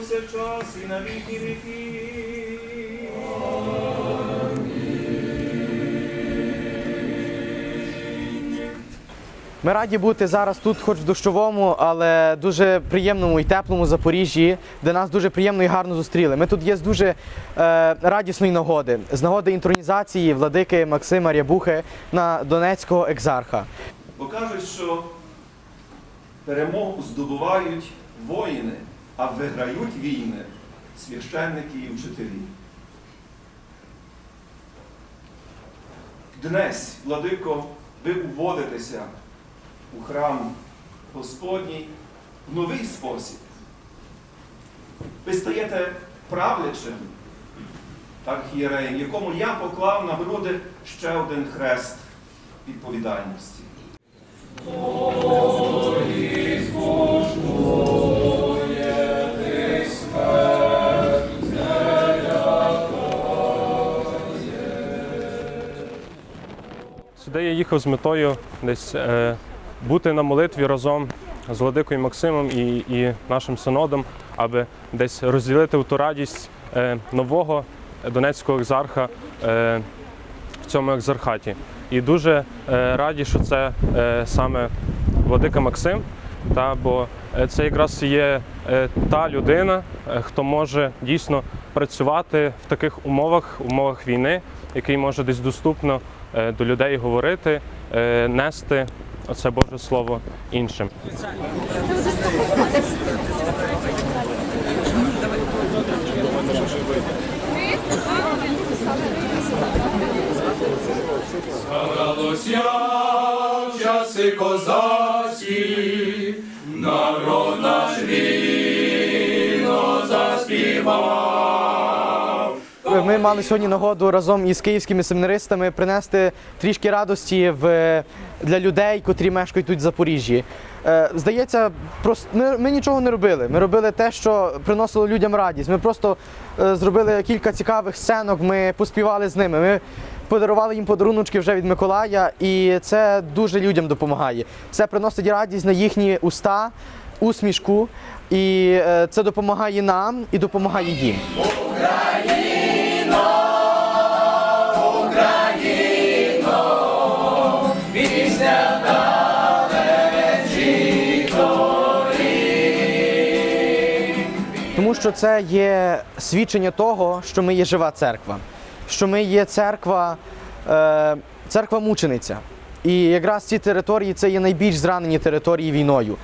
повсякчас і на віки віків. Ми раді бути зараз тут, хоч в дощовому, але дуже приємному і теплому Запоріжжі, де нас дуже приємно і гарно зустріли. Ми тут є з дуже е, радісної нагоди, з нагоди інтронізації владики Максима Рябухи на Донецького екзарха. Бо кажуть, що перемогу здобувають воїни, а виграють війни священники і вчителі. Днес, владико, ви уводитеся у храм Господній в новий спосіб. Ви стаєте правлячим архієреєм, якому я поклав на груди ще один хрест відповідальності. Сюди я їхав з метою десь е, бути на молитві разом з Владикою Максимом і, і нашим синодом, аби десь розділити ту радість е, нового донецького екзарха е, в цьому екзархаті. І дуже е, раді, що це е, саме Владика Максим, та, бо е, це якраз є е, та людина, е, хто може дійсно працювати в таких умовах, умовах війни, який може десь доступно е, до людей говорити, е, нести оце Боже Слово іншим. Згадалося в часи козацькі, народ наш вільно заспівав. Ми мали сьогодні нагоду разом із київськими семінаристами принести трішки радості в, для людей, котрі мешкають тут в Запоріжжі. Е, Здається, просто ми, ми нічого не робили. Ми робили те, що приносило людям радість. Ми просто е, зробили кілька цікавих сценок, ми поспівали з ними. Ми подарували їм подаруночки вже від Миколая, і це дуже людям допомагає. Це приносить радість на їхні уста, усмішку, і е, це допомагає нам і допомагає їм. Тому що це є свідчення того, що ми є жива церква, що ми є церква, е, церква мучениця. І якраз ці території це є найбільш зранені території війною.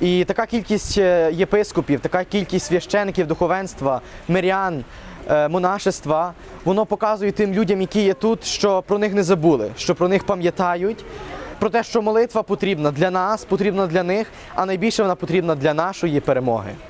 І така кількість е, єпископів, така кількість священників, духовенства, мирян, е, монашества, воно показує тим людям, які є тут, що про них не забули, що про них пам'ятають, про те, що молитва потрібна для нас, потрібна для них, а найбільше вона потрібна для нашої перемоги.